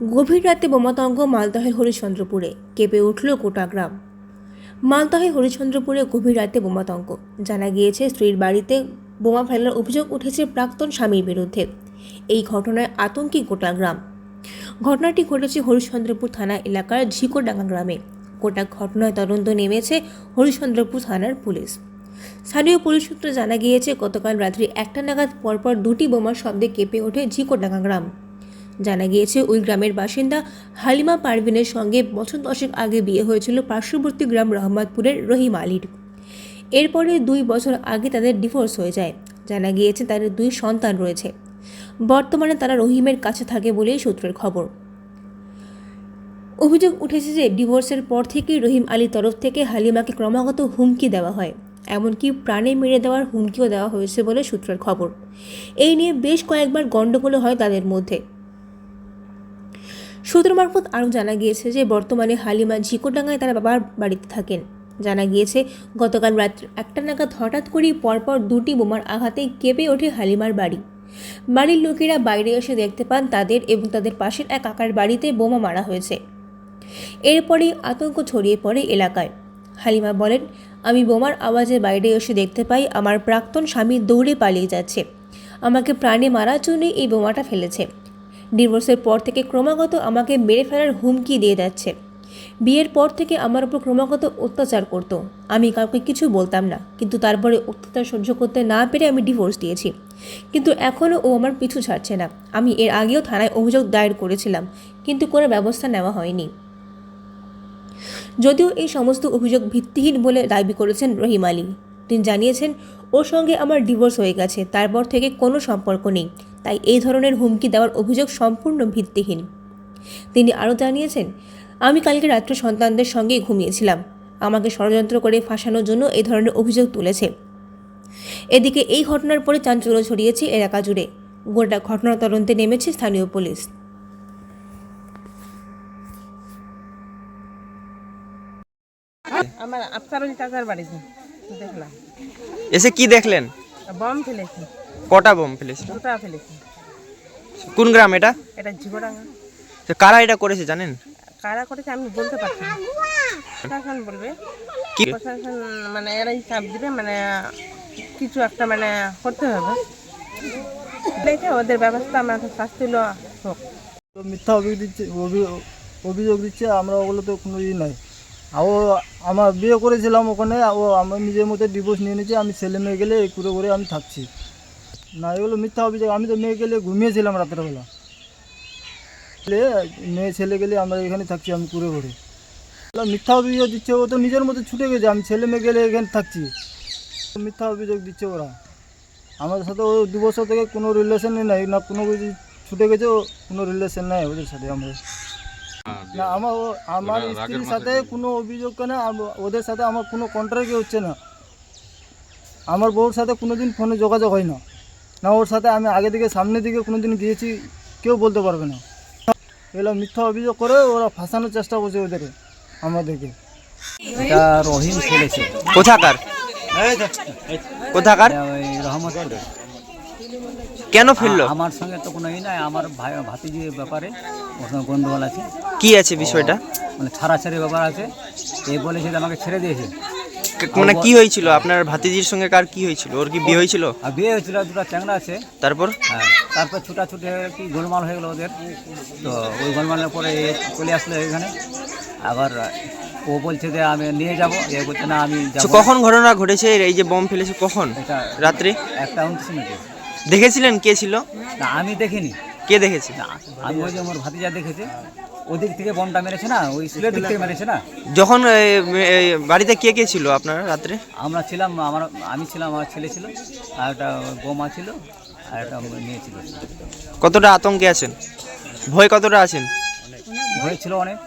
গভীর রাতে বোমাতঙ্গ মালদহের হরিশ্চন্দ্রপুরে, কেঁপে উঠল গোটা গ্রাম। মালদহে হরিশ্চন্দ্রপুরে গভীর রাতে বোমাতঙ্ক জানা গিয়েছে, স্ত্রীর বাড়িতে বোমা ফেলার অভিযোগ উঠেছে প্রাক্তন স্বামীর বিরুদ্ধে। এই ঘটনায় আতঙ্কি গোটা গ্রাম। ঘটনাটি ঘটেছে হরিশ্চন্দ্রপুর থানা এলাকার ঝিকোডাঙ্গা গ্রামে। গোটা ঘটনায় তদন্ত নেমেছে হরিশ্চন্দ্রপুর থানার পুলিশ। স্থানীয় পুলিশ সূত্রে জানা গিয়েছে, গতকাল রাত্রি একটা নাগাদ পরপর দুটি বোমার শব্দে কেঁপে ওঠে ঝিকোডাঙ্গা গ্রাম। জানা গিয়েছে, ওই গ্রামের বাসিন্দা হালিমা পারভিনের সঙ্গে বছর দশেক আগে বিয়ে হয়েছিল পার্শ্ববর্তী গ্রাম রহমতপুরের রহিম আলীর। এরপরে দুই বছর আগে তাদের ডিভোর্স হয়ে যায়। জানা গিয়েছে তাদের দুই সন্তান রয়েছে। বর্তমানে তারা রহিমের কাছে থাকে বলেই সূত্রের খবর। অভিযোগ উঠেছে যে, ডিভোর্সের পর থেকেই রহিম আলীর তরফ থেকে হালিমাকে ক্রমাগত হুমকি দেওয়া হয়। এমনকি প্রাণে মেরে দেওয়ার হুমকিও দেওয়া হয়েছে বলে সূত্রের খবর। এই নিয়ে বেশ কয়েকবার গণ্ডগোল হয় তাদের মধ্যে। সূত্র মারফত আরও জানা গিয়েছে যে বর্তমানে হালিমা ঝিকোডাঙ্গায় তার বাবার বাড়িতে থাকেন। জানা গিয়েছে, গতকাল রাত্রি একটা নাগাদ হঠাৎ করেই পরপর দুটি বোমার আঘাতে কেঁপে ওঠে হালিমার বাড়ি। বাড়ির লোকেরা বাইরে এসে দেখতে পান তাদের এবং তাদের পাশের এক কাকার বাড়িতে বোমা মারা হয়েছে। এরপরেই আতঙ্ক ছড়িয়ে পড়ে এলাকায়। হালিমা বলেন, আমি বোমার আওয়াজে বাইরে এসে দেখতে পাই আমার প্রাক্তন স্বামী দৌড়ে পালিয়ে যাচ্ছে। আমাকে প্রাণে মারার জন্যই এই বোমাটা ফেলেছে। ডিভোর্সের পর থেকে ক্রমাগত আমাকে মেরে ফেলার হুমকি দিয়ে যাচ্ছে। বিয়ের পর থেকে আমার উপর ক্রমাগত অত্যাচার করতো। আমি কাউকে কিছু বলতাম না, কিন্তু তারপরে অত্যাচার সহ্য করতে না পেরে আমি ডিভোর্স দিয়েছি। কিন্তু এখনও ও আমার পিছু ছাড়ছে না। আমি এর আগেও থানায় অভিযোগ দায়ের করেছিলাম, কিন্তু কোনো ব্যবস্থা নেওয়া হয়নি। যদিও এই সমস্ত অভিযোগ ভিত্তিহীন বলে দাবি করেছেন রহিম আলী। তিনি জানিয়েছেন, ওর সঙ্গে আমার ডিভোর্স হয়ে গেছে, তারপর থেকে কোনো সম্পর্ক নেই। তাই এই ধরনের হুমকি দেওয়ার অভিযোগ সম্পূর্ণ ভিত্তিহীন। তিনি আরও জানিয়েছেন, আমি কালকে রাত্রে সন্তানদের সঙ্গেই ঘুমিয়েছিলাম। আমাকে ষড়যন্ত্র করে ফাঁসানোর জন্য এই ধরনের অভিযোগ তুলেছে। এদিকে এই ঘটনার পরে চাঞ্চল্য ছড়িয়েছে এলাকা জুড়ে। গোটা ঘটনা তদন্তে নেমেছে স্থানীয় পুলিশ। আমার আফসারুল চাচার বাড়িতে দেখলাম। এসে কি দেখলেন? বম ফেলেছি। কটা বোম ফেলেছিল দুটা ফেলেছি। কোন গ্রাম এটা? এটা ঝিগোডাঙ্গা তো কারা এটা করেছে জানেন? কারা করেছে আমি বলতে পারছি না। প্রশাসন বলবে। কি? প্রশাসন মানে এরাই চাপ দিবে মানে কিছু একটা মানে করতে হবে। দেখে ওদের ব্যবস্থা আমার শাস্তি লো হোক। তো মিথ্যা অভিযোগ দিচ্ছে অভি- অভিযোগ দিচ্ছে আমরা ওগুলো তো কোনো ই নাই। ও আমার বিয়ে করেছিলাম ওখানে ও আমার নিজের মধ্যে ডিভোর্স নিয়ে নিয়েছি, আমি ছেলে মেয়ে গেলে এই করে করে আমি থাকছি। না এগুলো মিথ্যা অভিযোগ, আমি তো মেয়ে গেলে ঘুমিয়েছিলাম রাতের বেলা মেয়ে ছেলে গেলে আমরা এখানে থাকছি, আমি কুড়ে ঘুরে। মিথ্যা অভিযোগ দিচ্ছে ও তো নিজের মতো ছুটে গেছে, আমি ছেলে মেয়ে গেলে এখানে থাকছি। মিথ্যা অভিযোগ দিচ্ছে ওরা। আমাদের সাথে ও দু বছর থেকে কোনো রিলেশনই নাই, না কোনো কিছু ছুটে গেছে, কোনো রিলেশন নাই ওদের সাথে আমাদের না আমার আমার স্ত্রীর সাথে কোনো অভিযোগ আম- ওদের সাথে আমার কোনো কন্ট্রাক্টই হচ্ছে না। আমার বউর সাথে কোনো দিন ফোনে যোগাযোগ হয় না। না ওর সাথে আমি আগে থেকে সামনের দিকে কোনো দিন গিয়েছি কেউ বলতে পারবে না। এগুলো মিথ্যা অভিযোগ করে ওরা ফাঁসানোর চেষ্টা করছে ওদের আমাদেরকে। এটা রহিম কোথাকার? কোথাকার? ওই রহমতপুর কেন ফেলল আমার সঙ্গে তো কোনো ই নাই আমার ভাই ভাতিজির ব্যাপারে ওখানে গন্ডগোল আছে। কি আছে বিষয়টা? মানে ছাড়াছাড়ি ব্যাপার আছে। এ বলেছে আমাকে ছেড়ে দিয়েছে। মানে কি হয়েছিল? আপনার ভাতিজির সঙ্গে কার কি হয়েছিল? ওর কি বিয়ে হয়েছিল? আর বিয়ে হয়েছিল দুটো চ্যাংরা আছে। তারপর? হ্যাঁ তারপর ছুটাছুটি হয়ে কি গোলমাল হয়ে গেলো ওদের। তো ওই গোলমালের পরে এ চলে আসলো এখানে। আবার ও বলছে যে আমি নিয়ে যাব। এ বলছে না আমি কখন ঘটনা ঘটেছে? এই যে বোম ফেলেছে কখন? এটা রাত্রে? একটা উনত্রিশ মিনিটে। দেখেছিলেন কে ছিল? না আমি দেখিনি। কে দেখেছে? না আমি ওই যে আমার ভাতিজা দেখেছে। ওদিক থেকে বমটা মেরেছে না ওই স্কুলের দিক থেকে মেরেছে না? যখন বাড়িতে কে কে ছিল আপনার রাত্রে? আমরা ছিলাম আমার আমি ছিলাম আমার ছেলে ছিল আর একটা বোমা ছিল আর একটা মেয়ে ছিল। কতটা আতঙ্কে আছেন? ভয় কতটা আছেন? ভয় ছিল অনেক।